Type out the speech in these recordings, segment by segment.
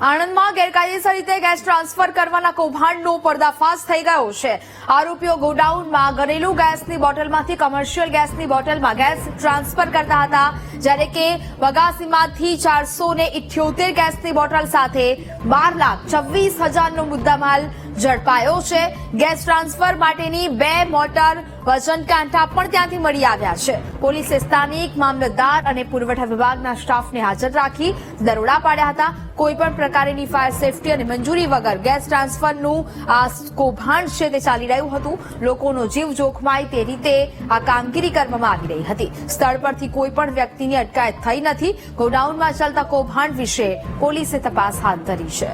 આણંદમાં ગેરકાયદેસર રીતે ગેસ ટ્રાન્સફર કરવાના કૌભાંડનો પર્દાફાશ થઈ ગયો છે. આરોપીઓ ગોડાઉનમાં ઘરેલું ગેસની બોટલમાંથી કમર્શિયલ ગેસની બોટલમાં ગેસ ટ્રાન્સફર કરતા હતા, જ્યારે કે વગાસીમાંથી ચારસો ને ઇઠ્યોતેર ગેસની બોટલ સાથે બાર લાખ છવ્વીસ હજારનો મુદ્દામાલ ઝડપાયો છે. ગેસ ટ્રાન્સફર માટેની બે મોટર વજનકાંઠા પણ ત્યાંથી મળી આવ્યા છે. પોલીસે સ્થાનિક મામલતદાર અને પુરવઠા વિભાગના સ્ટાફને હાજર રાખી દરોડા પાડ્યા હતા. કોઈ પણ પ્રકારની ફાયર સેફટી અને મંજૂરી વગર ગેસ ટ્રાન્સફરનું આ કૌભાંડ છે તે ચાલી રહ્યું હતું. લોકોનો જીવ જોખમાય તે રીતે આ કામગીરી કરવામાં આવી રહી હતી. સ્થળ પરથી કોઈ પણ વ્યક્તિની અટકાયત થઈ નથી. ગોડાઉનમાં ચાલતા કૌભાંડ વિશે પોલીસે તપાસ હાથ ધરી છે.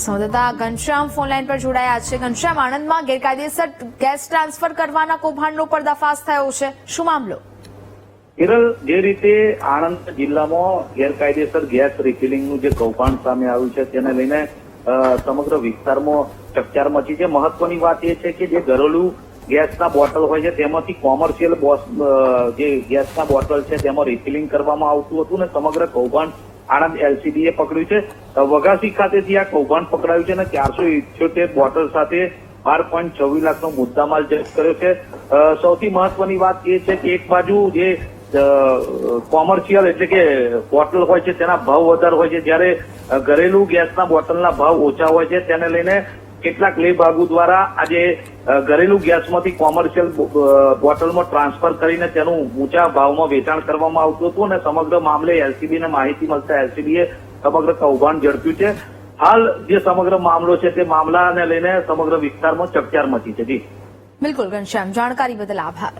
સંવાદદાતા ઘનશ્યામ ફોનલાઈન પર જોડાયા છે. ઘનશ્યામ, આણંદમાં ગેરકાયદેસર ગેસ ટ્રાન્સફર કરવાના કૌભાંડનો પર્દાફાશ થયો છે. શું મામલો? કેરળ જે રીતે આણંદ જિલ્લામાં ગેરકાયદેસર ગેસ રિફિલિંગનું જે કૌભાંડ સામે આવ્યું છે, તેને લઈને સમગ્ર વિસ્તારમાં ચકચાર મચી છે. મહત્વની વાત એ છે કે જે ઘરેલું ગેસના બોટલ હોય છે, તેમાંથી કોમર્શિયલ જે ગેસના બોટલ છે, તેમાં રિફિલિંગ કરવામાં આવતું હતું ને સમગ્ર કૌભાંડ આણંદ એલસીબીએ પકડ્યું છે. વઘાસી ખાતેથી આ કૌભાંડ પકડાયું છે અને ચારસો ઇઠ્યોતેર બોટલ સાથે બાર પોઈન્ટ છવ્વીસ લાખનો મુદ્દામાલ જપ્ત કર્યો છે. સૌથી મહત્વની વાત એ છે કે એક બાજુ જે કોમર્શિયલ એટલે કે બોટલ હોય છે તેના ભાવ વધારે હોય છે. જ્યારે ઘરેલું ગેસના બોટલના ભાવ ઓછા હોય છે. તેને લઈને કેટલાક લેભાગુ દ્વારા આજે ઘરેલુ ગેસમાંથી કોમર્શિયલ બોટલમાં ટ્રાન્સફર કરીને તેનું ઊંચા ભાવમાં વેચાણ કરવામાં આવતું હતું અને સમગ્ર મામલે એલસીબીને માહિતી મળતા એલસીબીએ સમગ્ર કૌભાંડ ઝડપ્યું છે. હાલ જે સમગ્ર મામલો છે તે મામલાને લઈને સમગ્ર વિસ્તારમાં ચકચાર મચી છે. જી. બિલકુલ, ઘનશ્યામ. જાણકારી બદલ આભાર.